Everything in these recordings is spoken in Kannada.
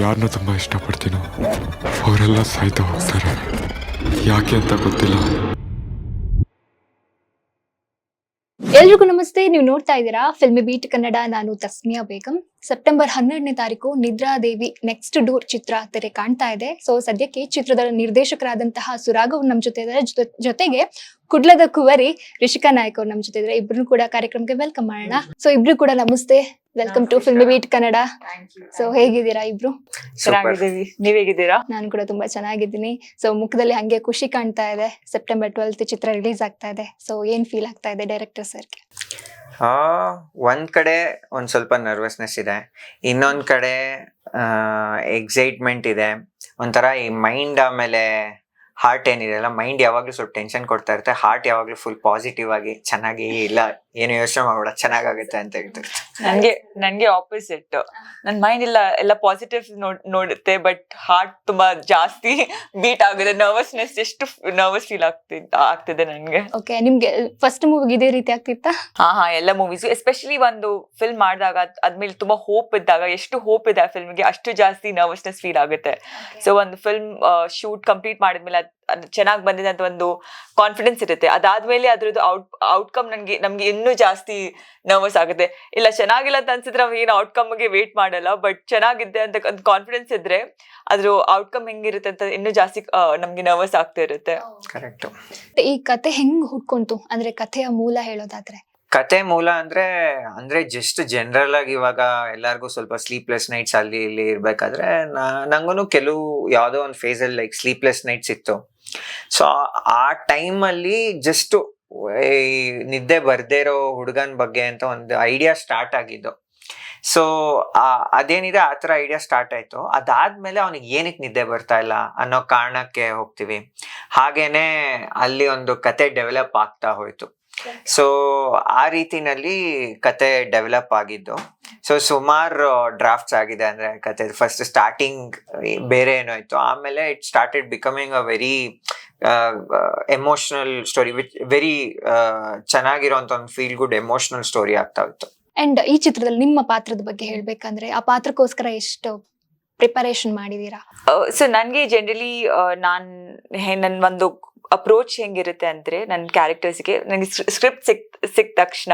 ಯಾರನ್ನ ತುಂಬ ಇಷ್ಟಪಡ್ತೀನೋ ಅವರೆಲ್ಲ ಸಾಯ್ತಾ ಹೋಗ್ತಾರೆ. ಯಾಕೆ ಅಂತ ಗೊತ್ತಿಲ್ಲ. ಎಲ್ರಿಗೂ ನಮಸ್ತೆ, ನೀವು ನೋಡ್ತಾ ಇದ್ದೀರಾ ಫಿಲ್ಮಿ ಬೀಟ್ ಕನ್ನಡ ನಾನು ತಸ್ಮಿಯಾ ಬೇಗಂ. ಸೆಪ್ಟೆಂಬರ್ ಹನ್ನೆರಡನೇ ತಾರೀಕು ನಿದ್ರಾದೇವಿ ನೆಕ್ಸ್ಟ್ ಡೋರ್ ಚಿತ್ರ ತೆರೆ ಕಾಣ್ತಾ ಇದೆ. ಸೊ ಸದ್ಯಕ್ಕೆ ಚಿತ್ರದ ನಿರ್ದೇಶಕರಾದಂತಹ ಸುರಾಗ್ ಅವ್ರು ನಮ್ ಜೊತೆ ಇದ್ದಾರೆ ಜೊತೆ- ಜೊತೆಗೆ ಕುಡ್ಲದ ಕುವರಿ, ರಿಷಿಕಾ ನಾಯ್ಕ ಅವ್ರು ನಮ್ಮ ಜೊತೆ ಇದ್ದಾರೆ ಇಬ್ರು ಕೂಡ ಕಾರ್ಯಕ್ರಮಕ್ಕೆ ವೆಲ್ಕಮ್ ಮಾಡೋಣ. ಸೊ ಇಬ್ರು ಕೂಡ ನಮಸ್ತೆ. Welcome to film beat Kannada so ಹೇಗಿದ್ದೀರಾ ಇಬ್ರು? ಚೆನ್ನಾಗಿದ್ದೀವಿ. ನೀವ್ ಹೇಗಿದ್ದೀರಾ? ನಾನು ಕೂಡ ತುಂಬಾ ಚೆನ್ನಾಗಿದ್ದೀನಿ. ಸೊ ಮುಖದಲ್ಲಿ ಹಂಗೆ ಖುಷಿ ಕಾಣ್ತಾ ಇದೆ. ಸೆಪ್ಟೆಂಬರ್ ಟ್ವೆಲ್ತ್ ಚಿತ್ರ ರಿಲೀಸ್ ಆಗ್ತಾ ಇದೆ. ಸೊ ಏನ್ ಫೀಲ್ ಆಗ್ತಾ ಇದೆ ಡೈರೆಕ್ಟರ್ ಸರ್ಗೆ? ಒಂದ್ ಕಡೆ ಒಂದ್ ಸ್ವಲ್ಪ ನರ್ವಸ್ನೆಸ್ ಇದೆ. ಇನ್ನೊಂದ್ ಕಡೆ ಎಕ್ಸೈಟ್ಮೆಂಟ್ ಇದೆ. ಒಂಥರ ಈ ಮೈಂಡ್ ಆಮೇಲೆ ಹಾರ್ಟ್ ಏನಿದೆಯಲ್ಲ ಮೈಂಡ್ ಯಾವಾಗ್ಲೂ ಸ್ವಲ್ಪ ಟೆನ್ಷನ್ ಕೊಡ್ತಾ ಇರುತ್ತೆ. ಹಾರ್ಟ್ ಯಾವಾಗ್ಲೂ ಫುಲ್ ಪಾಸಿಟಿವ್ ಆಗಿ ಚೆನ್ನಾಗಿ ಇಲ್ಲ. ಏನು ಯೋಚನೆ ಮಾಡ್ಬೇಡ ಚೆನ್ನಾಗಾಗುತ್ತೆ ಅಂತ ಹೇಳ್ತಾರೆ. ನನ್ಗೆ ನನ್ಗೆ ಆಪೋಸಿಟ್ ನನ್ ಮೈಂಡ್ ಇಲ್ಲ ಎಲ್ಲ ಪಾಸಿಟಿವ್ ನೋಡ್ ನೋಡುತ್ತೆ ಬಟ್ ಹಾರ್ಟ್ ತುಂಬಾ ಜಾಸ್ತಿ ಬೀಟ್ ಆಗುತ್ತೆ. ನರ್ವಸ್ನೆಸ್ ಎಷ್ಟು ನರ್ವಸ್ ಫೀಲ್ ಆಗ್ತಿದ್ದ ಆಗ್ತಿದೆ ನನ್ಗೆ. ಓಕೆ ನಿಮ್ಗೆ ಫಸ್ಟ್ ಮೂವಿಗೆ ಇದೇ ರೀತಿ ಆಗ್ತಿತ್ತಾ? ಹಾ ಹಾ ಎಲ್ಲ ಮೂವೀಸ್ ಎಸ್ಪೆಷಲಿ ಒಂದು ಫಿಲ್ಮ್ ಮಾಡಿದಾಗ ಅದ್ಮೇಲೆ ತುಂಬಾ ಹೋಪ್ ಇದ್ದಾಗ ಎಷ್ಟು ಹೋಪ್ ಇದೆ ಆ ಫಿಲ್ಮ್ಗೆ ಅಷ್ಟು ಜಾಸ್ತಿ ನರ್ವಸ್ನೆಸ್ ಫೀಲ್ ಆಗುತ್ತೆ. ಸೊ ಒಂದು ಫಿಲ್ಮ್ ಶೂಟ್ ಕಂಪ್ಲೀಟ್ ಮಾಡಿದ್ಮೇಲೆ ಚೆನ್ನಾಗಿ ಬಂದಿದೆ ಅಂತ ಒಂದು ಕಾನ್ಫಿಡೆನ್ಸ್ ಇರುತ್ತೆ. ಅದಾದ್ಮೇಲೆ ಅದ್ರದ್ದು ಔಟ್ ಔಟ್ಕಮ್ ನನ್ಗೆ ನಮ್ಗೆ ಇನ್ನೂ ಜಾಸ್ತಿ ನರ್ವಸ್ ಆಗುತ್ತೆ. ಇಲ್ಲ ಚೆನ್ನಾಗಿಲ್ಲ ಅಂತ ಅನ್ಸಿದ್ರೆ ನಾವು ಏನು ಔಟ್ಕಮ್ಗೆ ವೇಟ್ ಮಾಡಲ್ಲ ಬಟ್ ಚೆನ್ನಾಗಿದೆ ಅಂತ ಒಂದು ಕಾನ್ಫಿಡೆನ್ಸ್ ಇದ್ರೆ ಅದ್ರ ಔಟ್ಕಮ್ ಹೆಂಗಿರುತ್ತೆ ಅಂತ ಇನ್ನೂ ಜಾಸ್ತಿ ನಮ್ಗೆ ನರ್ವಸ್ ಆಗ್ತಾ ಇರುತ್ತೆ. ಕರೆಕ್ಟ್ ಈ ಕತೆ ಹೆಂಗ್ ಹುಡ್ಕೊಂತು ಅಂದ್ರೆ ಕಥೆಯ ಮೂಲ ಹೇಳೋದಾದ್ರೆ. ಕತೆ ಮೂಲ ಅಂದ್ರೆ ಅಂದ್ರೆ ಜಸ್ಟ್ ಜನರಲ್ ಆಗಿ ಇವಾಗ ಎಲ್ಲಾರ್ಗೂ ಸ್ವಲ್ಪ ಸ್ಲೀಪ್ಲೆಸ್ ನೈಟ್ಸ್ ಅಲ್ಲಿ ಇಲ್ಲಿ ಇರ್ಬೇಕಾದ್ರೆ ನಂಗೂ ಕೆಲವು ಯಾವ್ದೋ ಒಂದು ಫೇಸ್ ಅಲ್ಲಿ ಲೈಕ್ ಸ್ಲೀಪ್ಲೆಸ್ ನೈಟ್ಸ್ ಇತ್ತು. ಸೊ ಆ ಟೈಮ್ ಅಲ್ಲಿ ಜಸ್ಟ್ ನಿದ್ದೆ ಬರ್ದೇ ಇರೋ ಹುಡುಗನ್ ಬಗ್ಗೆ ಅಂತ ಒಂದು ಐಡಿಯಾ ಸ್ಟಾರ್ಟ್ ಆಗಿದ್ದು. ಸೊ ಅದೇನಿದೆ? ಆ ಥರ ಐಡಿಯಾ ಸ್ಟಾರ್ಟ್ ಆಯಿತು. ಅದಾದ್ಮೇಲೆ ಅವನಿಗೆ ಏನಕ್ಕೆ ನಿದ್ದೆ ಬರ್ತಾ ಇಲ್ಲ ಅನ್ನೋ ಕಾರಣಕ್ಕೆ ಹೋಗ್ತೀವಿ. ಹಾಗೇನೆ ಅಲ್ಲಿ ಒಂದು ಕತೆ ಡೆವಲಪ್ ಆಗ್ತಾ ಹೋಯ್ತು. ಸೊ ಆ ರೀತಿನಲ್ಲಿ ಕತೆ ಡೆವಲಪ್ ಆಗಿದ್ದು. ಸೊ ಸುಮಾರು ಡ್ರಾಫ್ಟ್ಸ್ ಆಗಿದೆ ಅಂದ್ರೆ ಕತೆ ಫಸ್ಟ್ ಸ್ಟಾರ್ಟಿಂಗ್ ಬೇರೆ ಏನೋ ಇತ್ತು. ಆಮೇಲೆ it started becoming a very emotional story which very ಚೆನ್ನಾಗಿರೋಂಥ ಒಂದು ಫೀಲ್ ಗುಡ್ ಎಮೋಷನಲ್ ಸ್ಟೋರಿ ಆಗ್ತಾ ಇತ್ತು. ಅಂಡ್ ಈ ಚಿತ್ರದಲ್ಲಿ ನಿಮ್ಮ ಪಾತ್ರದ ಬಗ್ಗೆ ಹೇಳ್ಬೇಕಂದ್ರೆ ಆ ಪಾತ್ರಕ್ಕೋಸ್ಕರ ಎಷ್ಟು ಪ್ರಿಪರೇಷನ್ ಮಾಡಿದೀರಾ? ಸೊ ನನಗೆ ಜನರಲಿ ನಾನು ನನ್ನ ನನ್ ಒಂದು ಅಪ್ರೋಚ್ ಹೆಂಗಿರುತ್ತೆ ಅಂದ್ರೆ ನನ್ನ ಕ್ಯಾರೆಕ್ಟರ್ಸ್ಗೆ ನನಗೆ ಸ್ಕ್ರಿಪ್ಟ್ ಸಿಕ್, ಸಿಕ್ಕ ತಕ್ಷಣ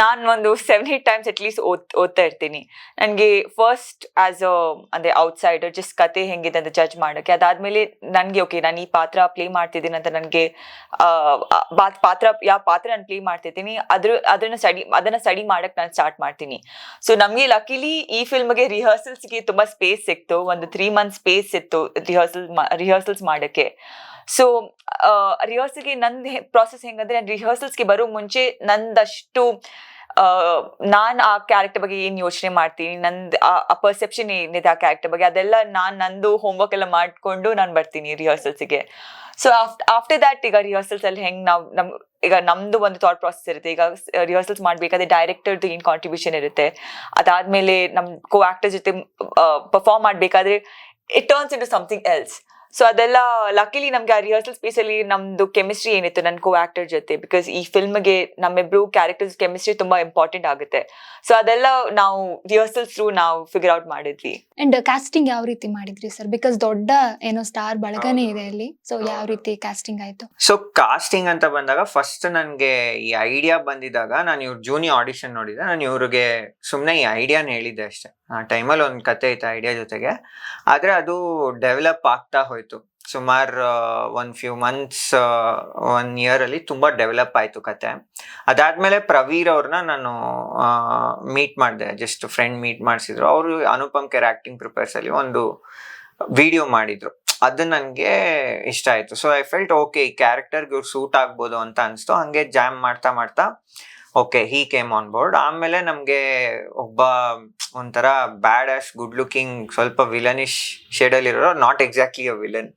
ನಾನು ಒಂದು ಸೆವೆನ್ ಏಟ್ ಟೈಮ್ಸ್ ಅಟ್ಲೀಸ್ಟ್ ಓದ್, ಓದ್ತಾ ಇರ್ತೀನಿ. ನನಗೆ ಫಸ್ಟ್ ಆಸ್ ಅ ಅಂದ್ರೆ ಔಟ್ಸೈಡರ್ ಜಸ್ಟ್ ಕತೆ ಹೆಂಗಿದೆ ಅಂತ ಜಡ್ಜ್ ಮಾಡೋಕ್ಕೆ ಅದಾದಮೇಲೆ ನನಗೆ ಓಕೆ ನಾನು ಈ ಪಾತ್ರ ಪ್ಲೇ ಮಾಡ್ತಿದ್ದೀನಿ ಅಂತ ನನಗೆ ಪಾತ್ರ ಯಾವ ಪಾತ್ರ ನಾನು ಪ್ಲೇ ಮಾಡ್ತಿದ್ದೀನಿ ಅದ್ರ ಅದನ್ನ ಸ್ಟಡಿ ಅದನ್ನ ಸ್ಟಡಿ ಮಾಡೋಕ್ಕೆ ನಾನು ಸ್ಟಾರ್ಟ್ ಮಾಡ್ತೀನಿ. ಸೊ ನಮಗೆ ಲಕ್ಕಿಲಿ ಈ ಫಿಲ್ಮ್ಗೆ ರಿಹರ್ಸಲ್ಸ್ಗೆ ತುಂಬಾ ಸ್ಪೇಸ್ ಸಿಕ್ತು. ಒಂದು ತ್ರೀ ಮಂತ್ ಸ್ಪೇಸ್ ಇತ್ತು ರಿಹರ್ಸಲ್ ರಿಹರ್ಸಲ್ಸ್ ಮಾಡಕ್ಕೆ ಸೊ ರಿಹರ್ಸಲ್ಗೆ ನಂದು ಪ್ರಾಸೆಸ್ ಹೆಂಗಂದ್ರೆ ರಿಹರ್ಸಲ್ಸ್ಗೆ ಬರೋ ಮುಂಚೆ ನಂದಷ್ಟು ನಾನು ಆ ಕ್ಯಾರೆಕ್ಟರ್ ಬಗ್ಗೆ ಏನು ಯೋಚನೆ ಮಾಡ್ತೀನಿ, ನಂದು ಆ ಪರ್ಸೆಪ್ಷನ್ ಏನಿದೆ ಆ ಕ್ಯಾರೆಕ್ಟರ್ ಬಗ್ಗೆ ಅದೆಲ್ಲ ನಾನು ನಂದು ಹೋಮ್ವರ್ಕ್ ಎಲ್ಲ ಮಾಡಿಕೊಂಡು ನಾನು ಬರ್ತೀನಿ ರಿಹರ್ಸಲ್ಸ್ಗೆ ಸೊ ಆಫ್ಟರ್ ದ್ಯಾಟ್ ಈಗ ರಿಹರ್ಸಲ್ಸ್ ಅಲ್ಲಿ ಹೆಂಗೆ ನಾವು, ನಮ್, ಈಗ ನಮ್ದು ಒಂದು ಥಾಟ್ ಪ್ರಾಸೆಸ್ ಇರುತ್ತೆ. ಈಗ ರಿಹರ್ಸಲ್ಸ್ ಮಾಡ್ಬೇಕಾದ್ರೆ ಡೈರೆಕ್ಟರ್ದು ಏನು ಕಾಂಟ್ರಿಬ್ಯೂಷನ್ ಇರುತ್ತೆ, ಅದಾದ್ಮೇಲೆ ನಮ್ಮ ಕೋ ಆಕ್ಟರ್ ಜೊತೆ ಪರ್ಫಾರ್ಮ್ ಮಾಡ್ಬೇಕಾದ್ರೆ it turns in to something else so ಅದೆಲ್ಲ ಲಕ್ಕಿಲಿ ನಮ್ಗೆ ಆ ರಿಹರ್ಸಲ್ ಸ್ಪೇಸ್ ಅಲ್ಲಿ ನಮ್ದು ಕೆಮಿಸ್ಟ್ರಿ ಏನಿತ್ತು ನನ್ನ ಕೋ ಆಕ್ಟರ್ ಜೊತೆ ಬಿಕಾಸ್ ಈ ಫಿಲ್ಮ್ಗೆ ನಮ್ಮಿಬ್ರು ಕ್ಯಾರೆಕ್ಟರ್ಸ್ ಕೆಮಿಸ್ಟ್ರಿ ತುಂಬಾ ಇಂಪಾರ್ಟೆಂಟ್ ಆಗುತ್ತೆ. ಸೊ ಅದೆಲ್ಲ ನಾವು ರಿಹರ್ಸಲ್ಸ್ ಥ್ರೂ ನಾವು ಫಿಗರ್ ಔಟ್ ಮಾಡಿದ್ವಿ. ಅಂಡ್ ಕಾಸ್ಟಿಂಗ್ ಯಾವ ರೀತಿ ಮಾಡಿದ್ರಿ ಸರ್ ಬಿಕಾಸ್ ದೊಡ್ಡ ಏನೋ ಸ್ಟಾರ್ ಬಳಗನೆ ಇದೆ ಅಲ್ಲಿ. ಸೊ ಯಾವ ರೀತಿ ಕಾಸ್ಟಿಂಗ್ ಆಯ್ತು? ಸೊ ಕಾಸ್ಟಿಂಗ್ ಅಂತ ಬಂದಾಗ ಫಸ್ಟ್ ನನ್ಗೆ ಈ ಐಡಿಯಾ ಬಂದಿದಾಗ ನಾನು ಇವ್ರ ಜೂನಿಯರ್ ಆಡಿಷನ್ ನೋಡಿದೆ. ನಾನು ಇವ್ರಿಗೆ ಸುಮ್ಮನೆ ಈ ಐಡಿಯಾನ ಹೇಳಿದ್ದೆ ಅಷ್ಟೇ. ಆ ಟೈಮಲ್ಲಿ ಒಂದು ಕತೆ ಇತ್ತು ಐಡಿಯಾ ಜೊತೆಗೆ. ಆದ್ರೆ ಅದು ಡೆವಲಪ್ ಆಗ್ತಾ ಹೋಯ್ತು. ಸುಮಾರು ಒಂದು ಫ್ಯೂ ಮಂತ್ಸ್ ಒನ್ ಇಯರಲ್ಲಿ ತುಂಬ ಡೆವಲಪ್ ಆಯಿತು ಕತೆ. ಅದಾದಮೇಲೆ ಪ್ರವೀರ್ ಅವ್ರನ್ನ ನಾನು ಮೀಟ್ ಮಾಡಿದೆ. ಜಸ್ಟ್ ಫ್ರೆಂಡ್ ಮೀಟ್ ಮಾಡಿಸಿದ್ರು. ಅವರು ಅನುಪಮ್ ಕೆರ್ ಆ್ಯಕ್ಟಿಂಗ್ ಪ್ರಿಪೇರ್ಸಲ್ಲಿ ಒಂದು ವಿಡಿಯೋ ಮಾಡಿದ್ರು. ಅದು ನನಗೆ ಇಷ್ಟ ಆಯಿತು. ಸೊ ಐ ಫೆಲ್ಟ್ ಓಕೆ ಈ ಕ್ಯಾರೆಕ್ಟರ್ಗೆ ಇವ್ರು ಸೂಟ್ ಆಗ್ಬೋದು ಅಂತ ಅನಿಸ್ತು. ಹಾಗೆ ಜಾಮ್ ಮಾಡ್ತಾ ಮಾಡ್ತಾ okay he came on board ಆಮೇಲೆ ನಮಗೆ ಒಬ್ಬ ಒಂಥರ ಬ್ಯಾಡ್ ಆಶ್ ಗುಡ್ ಲುಕಿಂಗ್ ಸ್ವಲ್ಪ ವಿಲನಿಶ್ ಶೇಡಲ್ಲಿ ಇರೋ ನಾಟ್ ಎಕ್ಸಾಕ್ಟ್ಲಿ ಅ ವಿಲನ್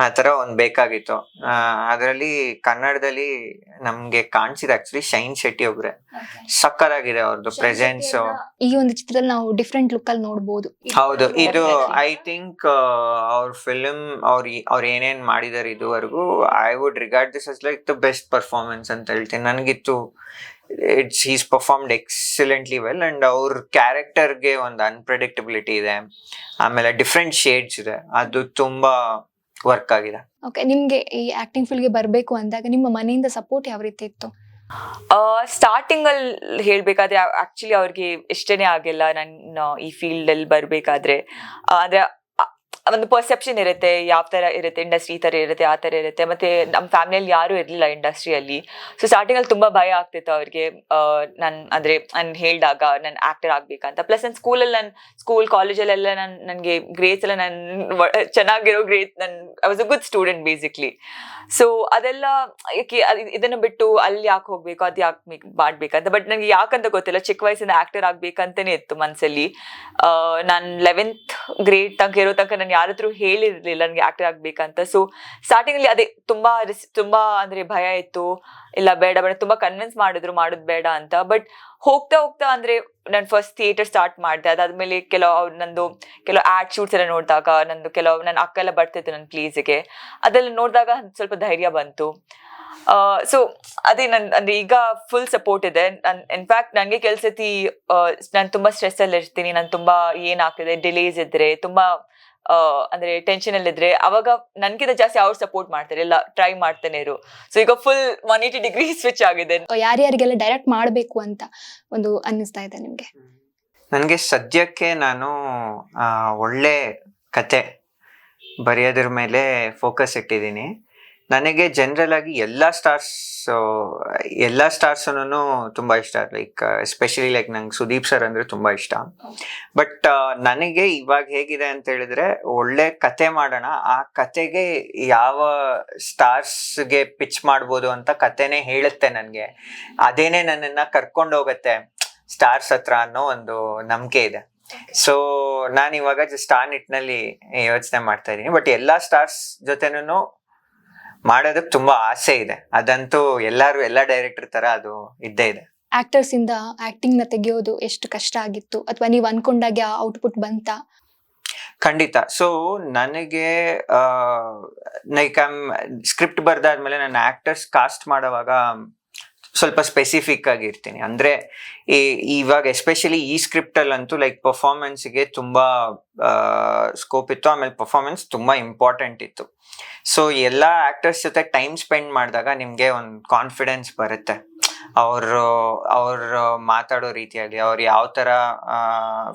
ಆ ಥರ ಒಂದು ಬೇಕಾಗಿತ್ತು. ಅದರಲ್ಲಿ ಕನ್ನಡದಲ್ಲಿ ನಮಗೆ ಕಾಣಿಸಿದ ಆ್ಯಕ್ಚುಲಿ ಶೈನ್ ಶೆಟ್ಟಿ ಒಬ್ರೆ ಸಕ್ಕರಾಗಿದೆ ಅವ್ರದ್ದು ಪ್ರೆಸೆನ್ಸ್ ಈ ಒಂದು ಚಿತ್ರದಲ್ಲಿ ನಾವು ಡಿಫ್ರೆಂಟ್ ಲುಕ್ ಅಲ್ಲಿ ನೋಡಬಹುದು ಹೌದು ಇದು ಐ ಥಿಂಕ್ ಅವ್ರ ಫಿಲ್ಮ್ ಅವ್ರ ಅವ್ರು ಏನೇನ್ ಮಾಡಿದಾರೆ ಇದುವರೆಗೂ I would regard this as like the best performance ಅಂತ ಹೇಳ್ತೀನಿ. ನನಗಿತ್ತು it's is performed excellently well and ಅವ್ರ ಕ್ಯಾರೆಕ್ಟರ್ಗೆ ಒಂದು ಅನ್ಪ್ರೆಡಿಕ್ಟಬಿಲಿಟಿ ಇದೆ. ಆಮೇಲೆ ಡಿಫ್ರೆಂಟ್ ಶೇಡ್ಸ್ ಇದೆ. ಅದು ತುಂಬಾ ವರ್ಕ್ ಆಗಿದೆ. ಓಕೆ ನಿಮಗೆ ಈ ಆಕ್ಟಿಂಗ್ ಫೀಲ್ಡ್ಗೆ ಬರಬೇಕು ಅಂದಾಗ ನಿಮ್ಮ ಮನೆಯಿಂದ ಸಪೋರ್ಟ್ ಯಾವ ರೀತಿ ಇತ್ತು? ಸ್ಟಾರ್ಟಿಂಗಲ್ಲಿ ಹೇಳಬೇಕಾದ್ರೆ ಆ್ಯಕ್ಚುಲಿ ಆಕ್ಚುಲಿ ಅವ್ರಿಗೆ ಇಷ್ಟನೇ ಆಗಿಲ್ಲ ನನ್ನ ಈ ಫೀಲ್ಡಲ್ಲಿ ಬರಬೇಕಾದ್ರೆ. ಅಂದ್ರೆ ಒಂದು ಪರ್ಸೆಪ್ಷನ್ ಇರುತ್ತೆ, ಯಾವ ತರ ಇರುತ್ತೆ ಇಂಡಸ್ಟ್ರಿ ಈ ತರ ಇರುತ್ತೆ, ಆ ತರ ಇರುತ್ತೆ. ಮತ್ತೆ ನಮ್ಮ ಫ್ಯಾಮಿಲಿಯಲ್ಲಿ ಯಾರು ಇರಲಿಲ್ಲ ಇಂಡಸ್ಟ್ರಿಯಲ್ಲಿ ಸೊ ಸ್ಟಾರ್ಟಿಂಗ್ ಅಲ್ಲಿ ತುಂಬಾ ಭಯ ಆಗ್ತಿತ್ತು ಅವ್ರಿಗೆ. ನಾನು ಅಂದ್ರೆ ನಾನು ಹೇಳ್ದಾಗ ನಾನು ಆಕ್ಟರ್ ಆಗ್ಬೇಕಂತ. ಪ್ಲಸ್ ನನ್ನ ಸ್ಕೂಲಲ್ಲಿ ನಾನು ಸ್ಕೂಲ್ ಕಾಲೇಜಲ್ಲೆಲ್ಲ ನನ್, ನನಗೆ ಗ್ರೇಡ್ಸ್ ಎಲ್ಲ ನಾನು ಚೆನ್ನಾಗಿರೋ ಗ್ರೇಡ್ ನನ್ I was a good student basically so ಅದೆಲ್ಲ ಇದನ್ನ ಬಿಟ್ಟು ಅಲ್ಲಿ ಯಾಕೆ ಹೋಗ್ಬೇಕು, ಅದು ಯಾಕೆ ಮಾಡ್ಬೇಕಂತ. ಬಟ್ ನನಗೆ ಯಾಕಂತ ಗೊತ್ತಿಲ್ಲ. ಚಿಕ್ಕ ವಯಸ್ಸಿಂದ ಆಕ್ಟರ್ ಆಗ್ಬೇಕಂತಾನೆ ಇತ್ತು ಮನಸ್ಸಲ್ಲಿ ನಾನು ಲೆವೆಂತ್ ಗ್ರೇಡ್ ತನಕ ಇರೋ ತನಕ ನಾನು ಯಾರ ಹತ್ರ ಹೇಳಿರ್ಲಿಲ್ಲ ನನಗೆ ಆಕ್ಟರ್ ಆಗ್ಬೇಕಂತ. ಸೊ ಸ್ಟಾರ್ಟಿಂಗ್ ಅಲ್ಲಿ ಅದೇ ತುಂಬಾ ತುಂಬಾ ಅಂದ್ರೆ ಭಯ ಇತ್ತು. ಇಲ್ಲ ಬೇಡ ಬೇಡ, ತುಂಬಾ ಕನ್ವಿನ್ಸ್ ಮಾಡಿದ್ರು, ಮಾಡೋದು ಬೇಡ ಅಂತ. ಬಟ್ ಹೋಗ್ತಾ ಹೋಗ್ತಾ ಅಂದ್ರೆ ನಾನು ಫಸ್ಟ್ ಥಿಯೇಟರ್ ಸ್ಟಾರ್ಟ್ ಮಾಡಿದೆ. ಅದಾದ್ಮೇಲೆ ಕೆಲವು ನಂದು ಕೆಲವು ಆಡ್ ಶೂಟ್ಸ್ ಎಲ್ಲ ನೋಡಿದಾಗ ನಂದು ಕೆಲವು ನನ್ನ ಅಕ್ಕ ಎಲ್ಲ ಬರ್ತಿತ್ತು ನನ್ನ ಪ್ಲೀಸ್ಗೆ ಅದೆಲ್ಲ ನೋಡಿದಾಗ ಸ್ವಲ್ಪ ಧೈರ್ಯ ಬಂತು. ಸೊ ಅದೇ ನನ್, ಅಂದ್ರೆ ಈಗ ಫುಲ್ ಸಪೋರ್ಟ್ ಇದೆ. ಇನ್ಫ್ಯಾಕ್ಟ್ ನನಗೆ ಕೆಲ್ಸತಿ ನಾನು ತುಂಬಾ ಸ್ಟ್ರೆಸ್ ಅಲ್ಲಿ ಇರ್ತೀನಿ ನಾನು ತುಂಬಾ ಏನಾಗ್ತಿದೆ ಡಿಲೇಸ್ ಇದ್ರೆ ತುಂಬಾ ಅಂದ್ರೆ ಟೆನ್ಷನ್ ಅಲ್ಲಿ ಇದ್ರೆ ಅವಾಗ ನನ್ಗಿಂತ ಜಾಸ್ತಿ ಅವ್ರು ಸಪೋರ್ಟ್ ಮಾಡ್ತಾರೆ ಎಲ್ಲ ಟ್ರೈ ಮಾಡ್ತಾನೆ ಇರು. ಸೊ ಈಗ full one eighty degree switch ಆಗಿದೆ. ಯಾರ್ಯಾರಿಗೆಲ್ಲ ಡೈರೆಕ್ಟ್ ಮಾಡಬೇಕು ಅಂತ ಒಂದು ಅನ್ನಿಸ್ತಾ ಇದೆ ನಿಮ್ಗೆ? ನನಗೆ ಸದ್ಯಕ್ಕೆ ನಾನು ಆ, ಒಳ್ಳೆ ಕತೆ ಬರೆಯೋದ್ರ ಮೇಲೆ ಫೋಕಸ್ ಇಟ್ಟಿದ್ದೀನಿ. ನನಗೆ ಜನರಲ್ ಆಗಿ ಎಲ್ಲ ಸ್ಟಾರ್ಸ್ ಎಲ್ಲ ಸ್ಟಾರ್ಸನ್ನು ತುಂಬ ಇಷ್ಟ. ಲೈಕ್ ಎಸ್ಪೆಷಲಿ ಲೈಕ್ ನಂಗೆ ಸುದೀಪ್ ಸರ್ ಅಂದರೆ ತುಂಬ ಇಷ್ಟ. ಬಟ್ ನನಗೆ ಇವಾಗ ಹೇಗಿದೆ ಅಂತ ಹೇಳಿದ್ರೆ ಒಳ್ಳೆ ಕತೆ ಮಾಡೋಣ. ಆ ಕತೆಗೆ ಯಾವ ಸ್ಟಾರ್ಸ್ಗೆ ಪಿಚ್ ಮಾಡ್ಬೋದು ಅಂತ ಕತೆನೇ ಹೇಳುತ್ತೆ ನನಗೆ. ಅದೇನೆ ನನ್ನನ್ನು ಕರ್ಕೊಂಡು ಹೋಗುತ್ತೆ ಸ್ಟಾರ್ಸ್ ಹತ್ರ ಅನ್ನೋ ಒಂದು ನಂಬಿಕೆ ಇದೆ. ಸೊ ನಾನು ಇವಾಗ ಜಸ್ಟ್ ಆ ನಿಟ್ಟಿನಲ್ಲಿ ಯೋಚನೆ ಮಾಡ್ತಾ ಇದ್ದೀನಿ. ಬಟ್ ಎಲ್ಲಾ ಸ್ಟಾರ್ಸ್ ಜೊತೆನೂ ಮಾಡೋದಕ್ಕೆ ತುಂಬಾ ಆಸೆ ಇದೆ. ಅದಂತೂ ಎಲ್ಲಾರು ಎಲ್ಲ ಡೈರೆಕ್ಟರ್ ತರ ಅದು ಇದ್ದೇ ಇದೆ. ಆಕ್ಟರ್ಸ್ ಇಂದ ಆಕ್ಟಿಂಗ್ನ ತೆಗೆಯೋದು ಎಷ್ಟು ಕಷ್ಟ ಆಗಿತ್ತು? ಅಥವಾ ನೀವು ಅನ್ಕೊಂಡಾಗ ಔಟ್ಪುಟ್ ಬಂತ? ಖಂಡಿತ. ಸೊ ನನಗೆ ಲೈಕ್ ಆಮ್ ಸ್ಕ್ರಿಪ್ಟ್ ಬರ್ದಾದ್ಮೇಲೆ ನಾನು ಆಕ್ಟರ್ಸ್ ಕಾಸ್ಟ್ ಮಾಡೋವಾಗ ಸ್ವಲ್ಪ ಸ್ಪೆಸಿಫಿಕ್ ಆಗಿರ್ತೀನಿ. ಅಂದ್ರೆ ಈ, ಇವಾಗ ಎಸ್ಪೆಷಲಿ ಈ ಸ್ಕ್ರಿಪ್ಟ್ ಅಲ್ಲಂತೂ ಲೈಕ್ ಪರ್ಫಾರ್ಮೆನ್ಸ್ಗೆ ತುಂಬಾ ಸ್ಕೋಪ್ ಇತ್ತು. ಆಮೇಲೆ ಪರ್ಫಾರ್ಮೆನ್ಸ್ ತುಂಬಾ ಇಂಪಾರ್ಟೆಂಟ್ ಇತ್ತು. ಸೊ ಎಲ್ಲ ಆಕ್ಟರ್ಸ್ ಜೊತೆ ಟೈಮ್ ಸ್ಪೆಂಡ್ ಮಾಡಿದಾಗ ನಿಮಗೆ ಒಂದು ಕಾನ್ಫಿಡೆನ್ಸ್ ಬರುತ್ತೆ. ಅವರು, ಅವ್ರು ಮಾತಾಡೋ ರೀತಿಯಾಗಲಿ ಅವ್ರು ಯಾವ ತರ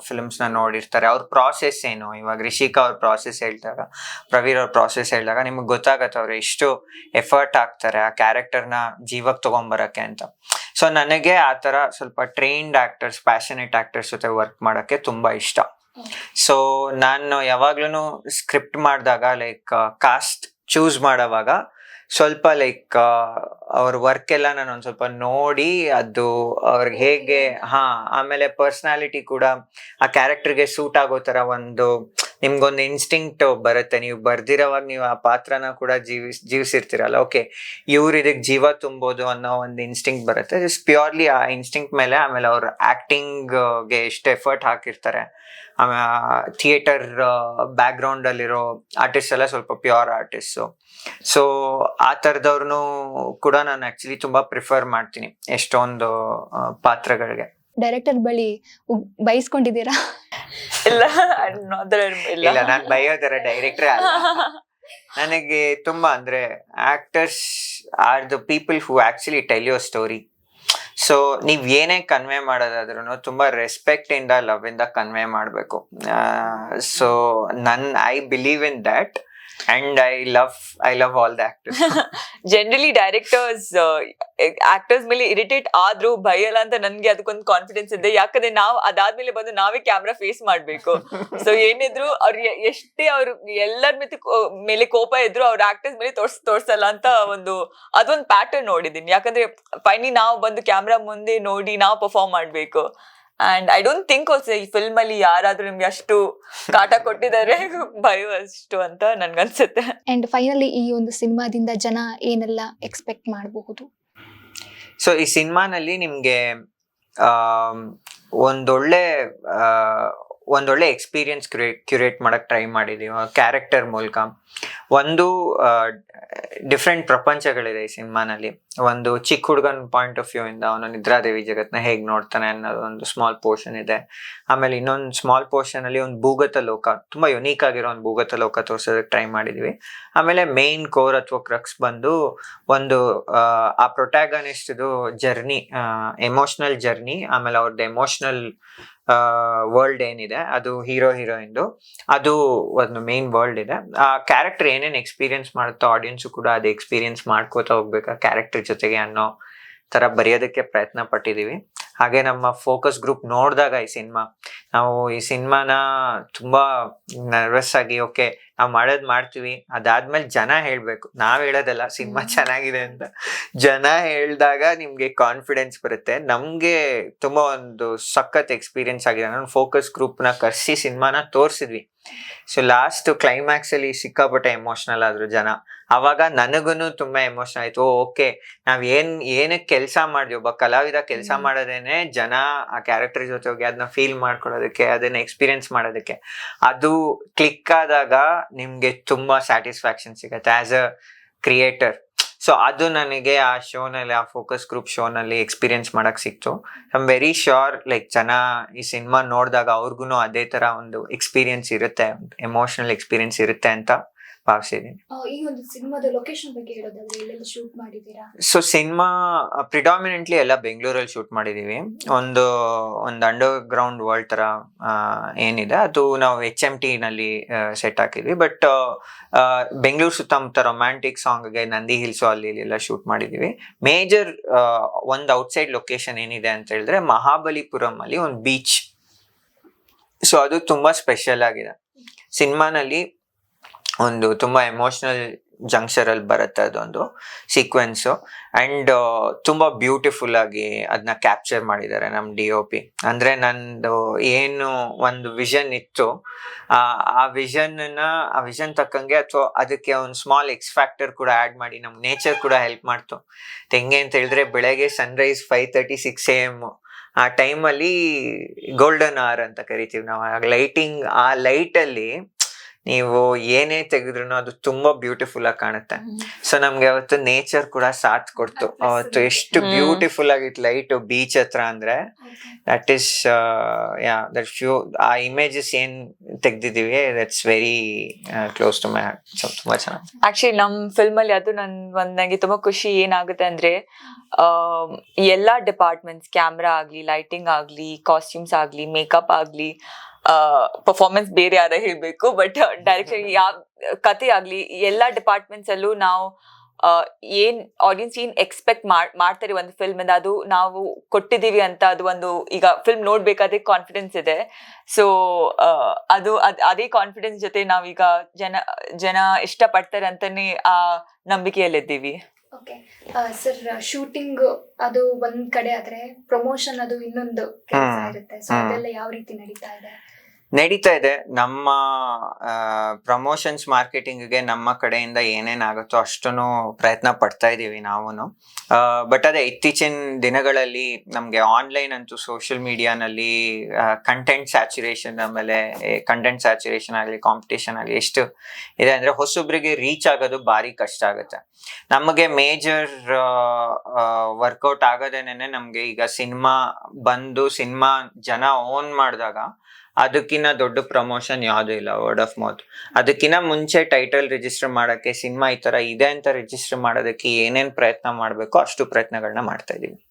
ಫಿಲ್ಮ್ಸ್ನ ನೋಡಿರ್ತಾರೆ, ಅವ್ರ ಪ್ರಾಸೆಸ್ ಏನು? ಇವಾಗ ರಿಷಿಕಾ ಅವ್ರ ಪ್ರಾಸೆಸ್ ಹೇಳಿದಾಗ, ಪ್ರವೀರ್ ಅವ್ರ ಪ್ರಾಸೆಸ್ ಹೇಳಿದಾಗ ನಿಮ್ಗೆ ಗೊತ್ತಾಗತ್ತೆ ಅವ್ರು ಎಷ್ಟು ಎಫರ್ಟ್ ಹಾಕ್ತಾರೆ ಆ ಕ್ಯಾರೆಕ್ಟರ್ನ ಜೀವಕ್ಕೆ ತಗೊಂಬರಕ್ಕೆ ಅಂತ. ಸೊ ನನಗೆ ಆ ಥರ ಸ್ವಲ್ಪ ಟ್ರೈನ್ಡ್ ಆಕ್ಟರ್ಸ್ ಪ್ಯಾಷನೇಟ್ ಆಕ್ಟರ್ಸ್ ಜೊತೆ ವರ್ಕ್ ಮಾಡೋಕ್ಕೆ ತುಂಬ ಇಷ್ಟ. ಸೊ ನಾನು ಯಾವಾಗ್ಲೂ ಸ್ಕ್ರಿಪ್ಟ್ ಮಾಡಿದಾಗ ಲೈಕ್ ಕಾಸ್ಟ್ ಚೂಸ್ ಮಾಡೋವಾಗ ಸ್ವಲ್ಪ ಲೈಕ್ ಅವ್ರ ವರ್ಕ್ ಎಲ್ಲ ನಾನು ಒಂದ್ ಸ್ವಲ್ಪ ನೋಡಿ ಅದು ಅವ್ರಿಗೆ ಹೇಗೆ, ಹಾ, ಆಮೇಲೆ ಪರ್ಸನಾಲಿಟಿ ಕೂಡ ಆ ಕ್ಯಾರೆಕ್ಟರ್ಗೆ ಸೂಟ್ ಆಗೋ ತರ ಒಂದು ನಿಮ್ಗೊಂದು ಇನ್ಸ್ಟಿಂಕ್ಟ್ ಬರುತ್ತೆ. ನೀವು ಬರ್ದಿರೋವಾಗ ನೀವು ಆ ಪಾತ್ರನ ಕೂಡ ಜೀವಿಸ್, ಜೀವಿಸಿರ್ತೀರಲ್ಲ. ಓಕೆ ಇವ್ರು ಇದಕ್ಕೆ ಜೀವ ತುಂಬೋದು ಅನ್ನೋ ಒಂದು ಇನ್ಸ್ಟಿಂಕ್ಟ್ ಬರುತ್ತೆ. ಜಸ್ಟ್ ಪ್ಯೂರ್ಲಿ ಆ ಇನ್ಸ್ಟಿಂಕ್ಟ್ ಮೇಲೆ ಆಮೇಲೆ ಅವ್ರ ಆಕ್ಟಿಂಗ್ಗೆ ಎಷ್ಟು ಎಫರ್ಟ್ ಹಾಕಿರ್ತಾರೆ. ಆಮೇಲೆ ಥಿಯೇಟರ್ ಬ್ಯಾಕ್ಗ್ರೌಂಡಲ್ಲಿರೋ ಆರ್ಟಿಸ್ಟ್ ಎಲ್ಲ ಸ್ವಲ್ಪ ಪ್ಯೂರ್ ಆರ್ಟಿಸ್ಟು ಸೊ ಆ ಥರದವ್ರನ್ನು ಕೂಡ ನಾನು ಆ್ಯಕ್ಚುಲಿ ತುಂಬಾ ಪ್ರಿಫರ್ ಮಾಡ್ತೀನಿ ಎಷ್ಟೊಂದು ಪಾತ್ರಗಳಿಗೆ. ಡೈರೆಕ್ಟರ್ ಬಳಿ ಬಯಸ್ಕೊಂಡಿದ್ದೀರಾ ಇಲ್ಲ ಅದರ ಇಲ್ಲ. ನಾನು ಬಯೋದರ ಡೈರೆಕ್ಟರ್ ಅಲ್ಲ. ನನಗೆ ತುಂಬಾ ಅಂದ್ರೆ actors are the people who actually tell your story so ನೀವ್ ಏನೇ ಕನ್ವೆ ಮಾಡೋದಾದ್ರೂ ತುಂಬಾ ರೆಸ್ಪೆಕ್ಟ್ ಇಂದ ಲವ್ ಇಂದ ಕನ್ವೆ ಮಾಡಬೇಕು. ಸೊ ನನ್ I believe in that and I love I love all the actors generally directors actors ಮೇಲೆ ಇರಿಟೇಟ್ ಆದ್ರೂ ಭಯಲ್ಲ ಅಂತ ನನ್ಗೆ ಅದಕ್ಕೊಂದು ಕಾನ್ಫಿಡೆನ್ಸ್ ಇದೆ ಯಾಕಂದ್ರೆ ನಾವು ಅದಾದ್ಮೇಲೆ ಬಂದು ನಾವೇ ಕ್ಯಾಮ್ರಾ ಫೇಸ್ ಮಾಡ್ಬೇಕು. ಸೊ ಏನಿದ್ರು ಅವ್ರ ಎಷ್ಟೇ ಅವ್ರು ಎಲ್ಲರ ಮೇಲೆ ಮೇಲೆ ಕೋಪ ಇದ್ರು ಅವ್ರ ಆಕ್ಟರ್ಸ್ ಮೇಲೆ ತೋರ್ಸ್, ತೋರ್ಸಲ್ಲ ಅಂತ ಒಂದು, ಅದೊಂದು ಪ್ಯಾಟರ್ನ್ ನೋಡಿದೀನಿ ಯಾಕಂದ್ರೆ ಫೈನಿ ನಾವು ಬಂದು ಕ್ಯಾಮ್ರಾ ಮುಂದೆ ನೋಡಿ ನಾವು ಪರ್ಫಾರ್ಮ್ ಮಾಡ್ಬೇಕು. And I don't think also ಈ ಫಿಲ್ಮ್ ಅಲ್ಲಿ ಯಾರಾದ್ರೂ ನಿಮ್ಗೆ ಅಷ್ಟು ಕಾಟ ಕೊಟ್ಟಿದ್ದಾರೆ ಭಯ ಅಷ್ಟು ಅಂತ ನನ್ಗನ್ಸುತ್ತೆ. ಅಂಡ್ ಫೈನಲಿ ಈ ಒಂದು ಸಿನಿಮಾದಿಂದ ಜನ ಏನೆಲ್ಲ ಎಕ್ಸ್ಪೆಕ್ಟ್ ಮಾಡಬಹುದು? ಸೊ ಈ ಸಿನಿಮಾನಲ್ಲಿ ನಿಮ್ಗೆ ಒಂದೊಳ್ಳೆ ಒಂದೊಳ್ಳೆ ಎಕ್ಸ್ಪೀರಿಯನ್ಸ್ ಕ್ಯೂರೇಟ್ ಮಾಡೋಕ್ಕೆ ಟ್ರೈ ಮಾಡಿದ್ದೀವಿ ಕ್ಯಾರೆಕ್ಟರ್ ಮೂಲಕ. ಒಂದು ಡಿಫ್ರೆಂಟ್ ಪ್ರಪಂಚಗಳಿದೆ ಈ ಸಿನಿಮಾನಲ್ಲಿ. ಒಂದು ಚಿಕ್ಕ ಹುಡುಗನ ಪಾಯಿಂಟ್ ಆಫ್ ವ್ಯೂ ಇಂದ ಅವನು ನಿದ್ರಾದೇವಿ ಜಗತ್ತನ್ನ ಹೇಗೆ ನೋಡ್ತಾನೆ ಅನ್ನೋದು ಒಂದು ಸ್ಮಾಲ್ ಪೋರ್ಷನ್ ಇದೆ. ಆಮೇಲೆ ಇನ್ನೊಂದು ಸ್ಮಾಲ್ ಪೋರ್ಷನ್ ಅಲ್ಲಿ ಒಂದು ಭೂಗತ ಲೋಕ ತುಂಬಾ ಯುನೀಕ್ ಆಗಿರೋ ಒಂದು ಭೂಗತ ಲೋಕ ತೋರಿಸೋದಕ್ಕೆ ಟ್ರೈ ಮಾಡಿದ್ವಿ. ಆಮೇಲೆ ಮೇನ್ ಕೋರ್ ಅಥವಾ ಕ್ರಕ್ಸ್ ಬಂದು ಒಂದು ಆ, ಆ ಪ್ರೊಟ್ಯಾಗನಿಸ್ಟ್ ಜರ್ನಿ ಎಮೋಷನಲ್ ಜರ್ನಿ ಆಮೇಲೆ ಅವ್ರದ್ದು ಎಮೋಷನಲ್ ವರ್ಲ್ಡ್ ಏನಿದೆ, ಅದು ಹೀರೋ ಹೀರೋಯಿಂದು ಅದು ಒಂದು ಮೇನ್ ವರ್ಲ್ಡ್ ಇದೆ. ಆ ಕ್ಯಾರೆಕ್ಟರ್ ಏನೇನು ಎಕ್ಸ್ಪೀರಿಯನ್ಸ್ ಮಾಡುತ್ತೋ ಆಡಿಯನ್ಸು ಕೂಡ ಅದು ಎಕ್ಸ್ಪೀರಿಯನ್ಸ್ ಮಾಡ್ಕೋತಾ ಹೋಗ್ಬೇಕು ಕ್ಯಾರೆಕ್ಟರ್ ಜೊತೆಗೆ ಅನ್ನೋ ತರ ಬರೆಯೋದಕ್ಕೆ ಪ್ರಯತ್ನ ಪಟ್ಟಿದೀವಿ. ಹಾಗೆ ನಮ್ಮ ಫೋಕಸ್ ಗ್ರೂಪ್ ನೋಡಿದಾಗ ಈ ಸಿನಿಮಾ ನಾವು ಈ ಸಿನಿಮಾನ ತುಂಬಾ ನರ್ವಸ್ ಆಗಿ ಓಕೆ ನಾವು ಮಾಡೋದ್ ಮಾಡ್ತೀವಿ. ಅದಾದ್ಮೇಲೆ ಜನ ಹೇಳ್ಬೇಕು. ನಾವ್ ಹೇಳೋದಲ್ಲ ಸಿನಿಮಾ ಚೆನ್ನಾಗಿದೆ ಅಂತ. ಜನ ಹೇಳ್ದಾಗ ನಿಮ್ಗೆ ಕಾನ್ಫಿಡೆನ್ಸ್ ಬರುತ್ತೆ. ನಮ್ಗೆ ತುಂಬಾ ಒಂದು ಸಖತ್ ಎಕ್ಸ್ಪೀರಿಯನ್ಸ್ ಆಗಿದೆ. ನಾನು ಫೋಕಸ್ ಗ್ರೂಪ್ನ ಕರ್ಸಿ ಸಿನಿಮಾನ ತೋರ್ಸಿದ್ವಿ. ಸೊ ಲಾಸ್ಟ್ ಕ್ಲೈಮ್ಯಾಕ್ಸ್ ಅಲ್ಲಿ ಸಿಕ್ಕಾಪಟ್ಟೆ ಎಮೋಷನಲ್ ಆದ್ರು ಜನ. ಅವಾಗ ನನಗೂ ತುಂಬಾ ಎಮೋಷನಲ್ ಆಯ್ತು. ಓಕೆ ನಾವ್ ಏನ್ ಏನಕ್ಕೆ ಕೆಲಸ ಮಾಡಿದ್ವಿ? ಒಬ್ಬ ಕಲಾವಿದ ಕೆಲಸ. ಮಾಡೋದೇನೆ ಜನ ಆ ಕ್ಯಾರೆಕ್ಟರ್ ಜೊತೆ ಹೋಗಿ ಅದನ್ನ ಫೀಲ್ ಮಾಡ್ಕೊಳ್ಳೋದಕ್ಕೆ ಅದನ್ನ ಎಕ್ಸ್ಪೀರಿಯನ್ಸ್ ಮಾಡೋದಕ್ಕೆ. ಅದು ಕ್ಲಿಕ್ ಆದಾಗ ನಿಮ್ಗೆ ತುಂಬಾ ಸ್ಯಾಟಿಸ್ಫ್ಯಾಕ್ಷನ್ ಸಿಗತ್ತೆ. ಆಸ್ ಅ ಕ್ರಿಯೇಟರ್ ಸೊ ಅದು ನನಗೆ ಆ ಶೋನಲ್ಲಿ ಆ ಫೋಕಸ್ ಗ್ರೂಪ್ ಶೋನಲ್ಲಿ ಎಕ್ಸ್ಪೀರಿಯನ್ಸ್ ಮಾಡಕ್ ಸಿಕ್ತು. I am very sure like ಜನ ಈ ಸಿನಿಮಾ ನೋಡಿದಾಗ ಅವ್ರಿಗೂ ಅದೇ ತರ ಒಂದು ಎಕ್ಸ್ಪೀರಿಯನ್ಸ್ ಇರುತ್ತೆ ಎಮೋಷನಲ್ ಎಕ್ಸ್ಪೀರಿಯನ್ಸ್ ಇರುತ್ತೆ ಅಂತ. ಭಾವಿಸಿದ್ದೀನಿ ಈ ಒಂದು ಸಿನಿಮಾದ ಲೊಕೇಶನ್ ಬಗ್ಗೆ ಹೇಳೋದಾದ್ರೆ ಎಲ್ಲೆಲ್ಲಿ ಶೂಟ್ ಮಾಡಿದ್ದೀರಾ? ಸೊ ಸಿನಿಮಾ ಪ್ರಿಡಾಮಿನೆಂಟ್ಲಿ ಎಲ್ಲ ಬೆಂಗಳೂರಲ್ಲಿ ಶೂಟ್ ಮಾಡಿದೀವಿ ಒಂದು ಒಂದು ಅಂಡರ್ ಗ್ರೌಂಡ್ ವರ್ಲ್ಡ್ ತರ ಏನಿದೆ. ಅದು ನಾವು ಎಚ್ ಎಂ ಟಿ ನಲ್ಲಿ ಸೆಟ್ ಹಾಕಿದ್ವಿ. ಬಟ್ ಬೆಂಗಳೂರು ಸುತ್ತಮುತ್ತ ರೊಮ್ಯಾಂಟಿಕ್ ಸಾಂಗ್ಗೆ ನಂದಿ ಹಿಲ್ಸು ಅಲ್ಲಿ ಎಲ್ಲ ಶೂಟ್ ಮಾಡಿದೀವಿ ಮೇಜರ್ ಒಂದು ಔಟ್ಸೈಡ್ ಲೊಕೇಶನ್ ಏನಿದೆ ಅಂತ ಹೇಳಿದ್ರೆ ಮಹಾಬಲಿಪುರಂ ಅಲ್ಲಿ ಒಂದು ಬೀಚ್ ಸೊ ಅದು ತುಂಬಾ ಸ್ಪೆಷಲ್ ಆಗಿದೆ. ಸಿನಿಮಾನಲ್ಲಿ ಒಂದು ತುಂಬ ಎಮೋಷನಲ್ ಜಂಕ್ಷರಲ್ಲಿ ಬರುತ್ತೆ ಅದೊಂದು ಸೀಕ್ವೆನ್ಸು ಅಂಡ್ ತುಂಬ ಬ್ಯೂಟಿಫುಲ್ ಆಗಿ ಅದನ್ನ ಕ್ಯಾಪ್ಚರ್ ಮಾಡಿದ್ದಾರೆ ನಮ್ಮ ಡಿ ಒ ಪಿ ಅಂದ್ರೆ ನಂದು ಏನು ಒಂದು ವಿಷನ್ ಇತ್ತು, ಆ ವಿಷನ್ನ ಆ ವಿಷನ್ ತಕ್ಕಂಗೆ ಅಥವಾ ಅದಕ್ಕೆ ಒಂದು ಸ್ಮಾಲ್ ಎಕ್ಸ್ ಫ್ಯಾಕ್ಟರ್ ಕೂಡ ಆಡ್ ಮಾಡಿ ನಮ್ಮ ನೇಚರ್ ಕೂಡ ಹೆಲ್ಪ್ ಮಾಡ್ತು. ಹೆಂಗೆ ಅಂತ ಹೇಳಿದ್ರೆ ಬೆಳಗ್ಗೆ sunrise five thirty six A M ಆ ಟೈಮಲ್ಲಿ ಗೋಲ್ಡನ್ ಆರ್ ಅಂತ ಕರಿತೀವಿ ನಾವು. ಲೈಟಿಂಗ್ ಆ ಲೈಟ್ ಅಲ್ಲಿ ನೀವು ಏನೇ ತೆಗೆದ್ರು ಅದು ತುಂಬಾ ಬ್ಯೂಟಿಫುಲ್ ಆಗಿ ಕಾಣುತ್ತೆ. ಸೊ ನಮ್ಗೆ ಅವತ್ತು ನೇಚರ್ ಕೂಡ ಸಾಥ್ ಕೊಡ್ತು. ಅವತ್ತು ಎಷ್ಟು. ಬ್ಯೂಟಿಫುಲ್ ಆಗಿತ್ತು ಲೈಟ್ ಬೀಚ್ ಹತ್ರ ಅಂದ್ರೆ. That is yeah that few uh images ಏನ್ ತೆಗ್ದಿದೀವಿ that's very close to my heart so ತುಂಬಾ ಚೆನ್ನಾಗಿ ಆಕ್ಚುಲಿ ನಮ್ ಫಿಲ್ಮ್ ಅಲ್ಲಿ ಅದು ನನ್ ಒಂದ್ ನಂಗೆ ತುಂಬಾ ಖುಷಿ ಏನಾಗುತ್ತೆ ಅಂದ್ರೆ ಎಲ್ಲಾ ಡಿಪಾರ್ಟ್ಮೆಂಟ್ಸ್ ಕ್ಯಾಮ್ರಾ ಆಗ್ಲಿ ಲೈಟಿಂಗ್ ಆಗ್ಲಿ ಕಾಸ್ಟ್ಯೂಮ್ಸ್ ಆಗ್ಲಿ ಮೇಕಪ್ ಆಗ್ಲಿ ಪರ್ಫಾರ್ಮೆನ್ಸ್ ಬೇರೆ ಯಾರ ಹೇಳ್ಬೇಕು ಬಟ್ ಡೈರೆಕ್ಷನ್ ಯಾವ ಕತೆ ಆಗ್ಲಿ, ಎಲ್ಲಾ ಡಿಪಾರ್ಟ್ಮೆಂಟ್ಸ್ ಅಲ್ಲೂ ನಾವು ಏನ್ ಆಡಿಯನ್ಸ್ ಏನ್ ಎಕ್ಸ್ಪೆಕ್ಟ್ ಮಾಡ್ತಾರೆ ಒಂದು ಫಿಲ್ಮ್ ಇಂದ, ಅದು ನಾವು ಕೊಟ್ಟಿದ್ದೀವಿ ಅಂತ ಅದು ಒಂದು, ಈಗ ಫಿಲ್ಮ್ ನೋಡ್ಬೇಕಾದ್ರೆ ಕಾನ್ಫಿಡೆನ್ಸ್ ಇದೆ. ಸೊ ಅದ್- ಅದೇ ಕಾನ್ಫಿಡೆನ್ಸ್ ಜೊತೆ ನಾವೀಗ ಜನ ಜನ ಇಷ್ಟಪಡ್ತಾರೆ ಅಂತಾನೆ ಆ ನಂಬಿಕೆಯಲ್ಲಿದ್ದೀವಿ. ಓಕೆ ಸರ್ ಶೂಟಿಂಗ್ ಅದು ಒಂದ್ ಕಡೆ ಆದ್ರೆ ಪ್ರಮೋಷನ್ ಅದು ಇನ್ನೊಂದು ಕೆಲಸ ಇರುತ್ತೆ. ಸೊ. ಅದೆಲ್ಲ ಯಾವ ರೀತಿ ನಡೀತಾ ಇದೆ? ನಡೀತಾ ಇದೆ. ನಮ್ಮ ಪ್ರಮೋಷನ್ಸ್ ಮಾರ್ಕೆಟಿಂಗ್ಗೆ ನಮ್ಮ ಕಡೆಯಿಂದ ಏನೇನಾಗುತ್ತೋ ಅಷ್ಟನ್ನು ಪ್ರಯತ್ನ ಪಡ್ತಾ ಇದ್ದೀವಿ ನಾವು ಬಟ್ ಅದೇ ಇತ್ತೀಚಿನ ದಿನಗಳಲ್ಲಿ ನಮಗೆ ಆನ್ಲೈನ್ ಅಂತೂ ಸೋಷಿಯಲ್ ಮೀಡಿಯಾನಲ್ಲಿ ಕಂಟೆಂಟ್ ಸ್ಯಾಚುರೇಷನ್ ಆಮೇಲೆ ಕಂಟೆಂಟ್ ಸ್ಯಾಚುರೇಷನ್ ಆಗಲಿ ಕಾಂಪಿಟೇಷನ್ ಆಗಲಿ ಎಷ್ಟು ಇದೆ ಅಂದ್ರೆ ಹೊಸೊಬ್ಬರಿಗೆ ರೀಚ್ ಆಗೋದು ಭಾರಿ ಕಷ್ಟ ಆಗುತ್ತೆ. ನಮಗೆ ಮೇಜರ್ ವರ್ಕೌಟ್ ಆಗೋದೇನೆ ನಮಗೆ ಈಗ ಸಿನಿಮಾ ಬಂದು ಸಿನಿಮಾ ಜನ ಓನ್ ಮಾಡಿದಾಗ ಅದಕ್ಕಿಂತ ದೊಡ್ಡ ಪ್ರಮೋಷನ್ ಯಾವುದೂ ಇಲ್ಲ ವರ್ಡ್ ಆಫ್ ಮೌತ್ ಅದಕ್ಕಿನ್ನ ಮುಂಚೆ ಟೈಟಲ್ ರಿಜಿಸ್ಟರ್ ಮಾಡಕ್ಕೆ ಸಿನಿಮಾ ಈ ತರ ಇದೆ ಅಂತ ರಿಜಿಸ್ಟರ್ ಮಾಡೋದಕ್ಕೆ ಏನೇನ್ ಪ್ರಯತ್ನ ಮಾಡಬೇಕೋ ಅಷ್ಟು ಪ್ರಯತ್ನಗಳನ್ನ ಮಾಡ್ತಾ ಇದೀವಿ.